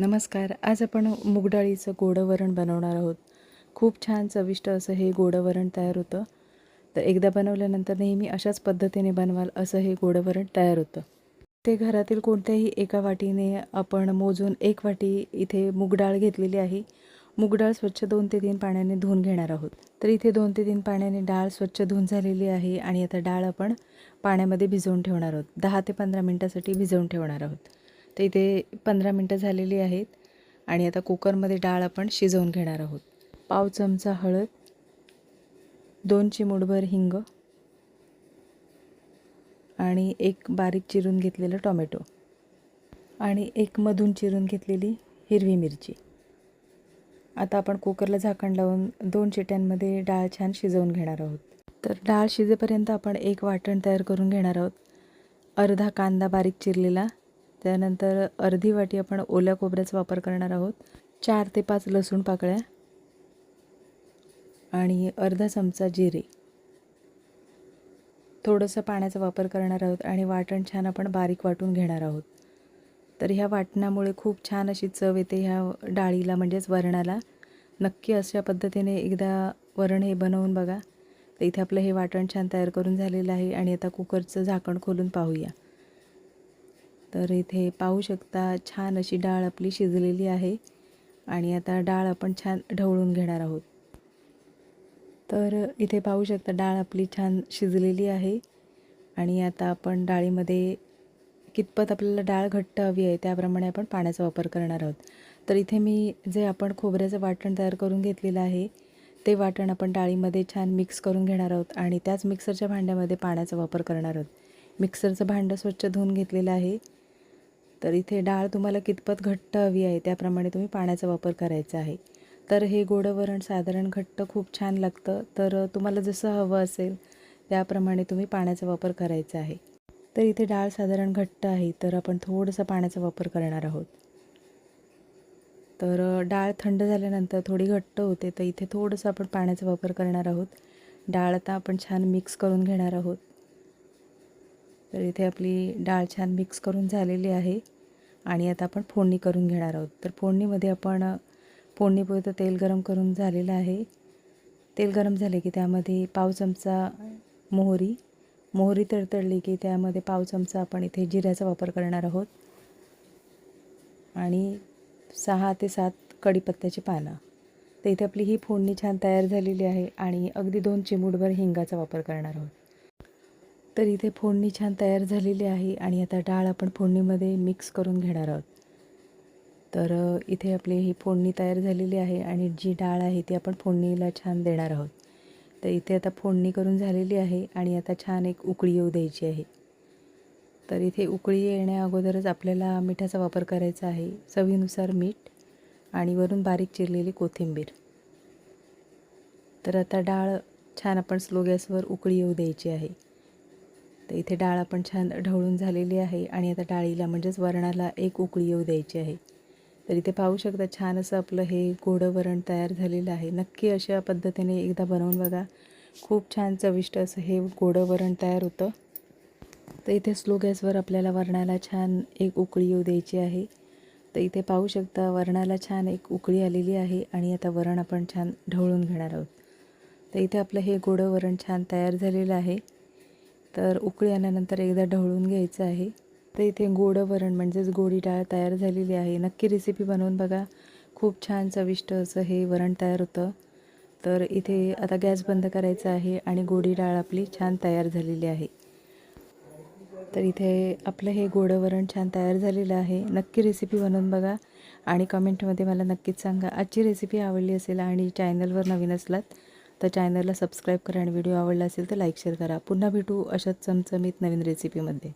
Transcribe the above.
नमस्कार. आज आपण मूगडाळीचं गोडं वरण बनवणार आहोत. खूप छान चविष्ट असं हे गोडं वरण तयार होतं. तर एकदा बनवल्यानंतर नेहमी अशाच पद्धतीने बनवाल असं हे गोडं वरण तयार होतं. ते घरातील कोणत्याही एका वाटीने आपण मोजून एक वाटी इथे मूगडाळ घेतलेली आहे. मूगडाळ स्वच्छ दोन ते तीन पाण्याने धुवून घेणार आहोत. तर इथे दोन ते तीन पाण्याने डाळ स्वच्छ धुवून झालेली आहे आणि आता डाळ आपण पाण्यामध्ये भिजवून ठेवणार आहोत. दहा ते पंधरा मिनटासाठी भिजवून ठेवणार आहोत. तर इथे पंधरा मिनटं झालेली आहेत आणि आता कुकरमध्ये डाळ आपण शिजवून घेणार आहोत. पाव चमचा हळद दोन चिमूटभर हिंग आणि एक बारीक चिरून घेतलेलं टोमॅटो आणि एक मधून चिरून घेतलेली हिरवी मिरची. आता आपण कुकरला झाकण लावून दोन चिट्यांमध्ये डाळ छान शिजवून घेणार आहोत. तर डाळ शिजेपर्यंत आपण एक वाटण तयार करून घेणार आहोत. अर्धा कांदा बारीक चिरलेला त्यानंतर अर्धी वाटी आपण ओल्या खोबऱ्याचा वापर करणार आहोत. चार ते पाच लसूण पाकळ्या आणि अर्धा चमचा जिरे. थोडंसं पाण्याचा वापर करणार आहोत आणि वाटण छान आपण बारीक वाटून घेणार आहोत. तर ह्या वाटणामुळे खूप छान अशी चव येते ह्या डाळीला म्हणजेच वरणाला. नक्की अशा पद्धतीने एकदा वरण हे बनवून बघा. तर इथे आपलं हे वाटण छान तयार करून झालेलं आहे आणि आता कुकरचं झाकण खोलून पाहूया. तर इथे पाहू शकता छान अशी डाळ आपली शिजलेली आहे. आणि आता डाळ आपण छान ढवळून घेणार आहोत. तर इथे पाहू शकता डाळ आपली छान शिजलेली आहे. आणि आता आपण डाळीमध्ये कितपत आपल्याला डाळ घट्ट हवी आहे त्याप्रमाणे आपण पाण्याचा वापर करणार आहोत. तर इथे मी जे आपण खोबऱ्याचं वाटण तयार करून घेतलेलं आहे ते वाटण आपण डाळीमध्ये छान मिक्स करून घेणार आहोत आणि त्याच मिक्सरच्या भांड्यामध्ये पाण्याचा वापर करणार आहोत. मिक्सरचं भांडं स्वच्छ धुवून घेतलेलं आहे. तर इथे डाळ तुम्हाला कितपत घट्ट हवी आहे त्याप्रमाणे तुम्ही पाण्याचा वापर करायचा आहे. तर हे गोडं वरण साधारण घट्ट खूप छान लागतं. तर तुम्हाला जसं हवं असेल त्याप्रमाणे तुम्ही पाण्याचा वापर करायचा आहे. तर इथे डाळ साधारण घट्ट आहे. तर आपण थोडंसं पाण्याचा वापर करणार आहोत. तर डाळ थंड झाल्यानंतर थोडी घट्ट होते. तर इथे थोडंसं आपण पाण्याचा वापर करणार आहोत. डाळ आता आपण छान मिक्स करून घेणार आहोत. तर इथे आपली डाळ छान मिक्स करून झालेली आहे. आणि आता आपण फोडणी करून घेणार आहोत. तर फोडणीमध्ये आपण फोडणीपुरतं तेल गरम करून झालेलं आहे. तेल गरम झाले की त्यामध्ये पाव चमचा मोहरी. मोहरी तडतडली की त्यामध्ये पाव चमचा आपण इथे जिऱ्याचा वापर करणार आहोत. आणि सहा ते सात कढीपत्त्याची पानं. तर इथे आपली ही फोडणी छान तयार झालेली आहे आणि अगदी दोन चिमूटभर हिंगाचा वापर करणार आहोत. तर इथे फोडणी छान तयार झालेली आहे आणि आता डाळ आपण फोडणीमध्ये मिक्स करून घेणार आहोत. तर इथे आपली ही फोडणी तयार झालेली आहे आणि जी डाळ आहे ती आपण फोडणीला छान देणार आहोत. तर इथे आता फोडणी करून झालेली आहे आणि आता छान एक उकळी येऊ द्यायची आहे. तर इथे उकळी येण्या अगोदरच आपल्याला मिठाचा वापर करायचा आहे चवीनुसार मीठ आणि वरून बारीक चिरलेली कोथिंबीर. तर आता डाळ छान आपण स्लो गॅसवर उकळी येऊ द्यायची आहे. तर इथे डाळ आपण छान ढवळून झालेली आहे आणि आता डाळीला म्हणजेच वरणाला एक उकळी येऊ द्यायची आहे. तर इथे पाहू शकता छान असं आपलं हे गोडं वरण तयार झालेलं आहे. नक्की अशा पद्धतीने एकदा बनवून बघा. खूप छान चविष्ट असं हे गोडं वरण तयार होतं. तर इथे स्लो गॅसवर आपल्याला वरणाला छान एक उकळी येऊ द्यायची आहे. तर इथे पाहू शकता वरणाला छान एक उकळी आलेली आहे आणि आता वरण आपण छान ढवळून घेणार आहोत. तर इथे आपलं हे गोडं वरण छान तयार झालेलं आहे. तर उकळी आल्यानंतर एकदा ढवळून घ्यायचं आहे. तर इथे गोडं वरण म्हणजेच गोडी डाळ तयार झालेली आहे. नक्की रेसिपी बनवून बघा. खूप छान चविष्ट असं हे वरण तयार होतं. तर इथे आता गॅस बंद करायचा आहे आणि गोडी डाळ आपली छान तयार झालेली आहे. तर इथे आपलं हे गोडं वरण छान तयार झालेलं आहे. नक्की रेसिपी बनवून बघा आणि कमेंटमध्ये मला नक्कीच सांगा. आजची रेसिपी आवडली असेल आणि चॅनलवर नवीन असलात तर चॅनलला सबस्क्राईब करा आणि व्हिडिओ आवडला असेल तर लाईक शेअर करा. पुन्हा भेटू अशाच चमचमीत नवीन रेसिपीमध्ये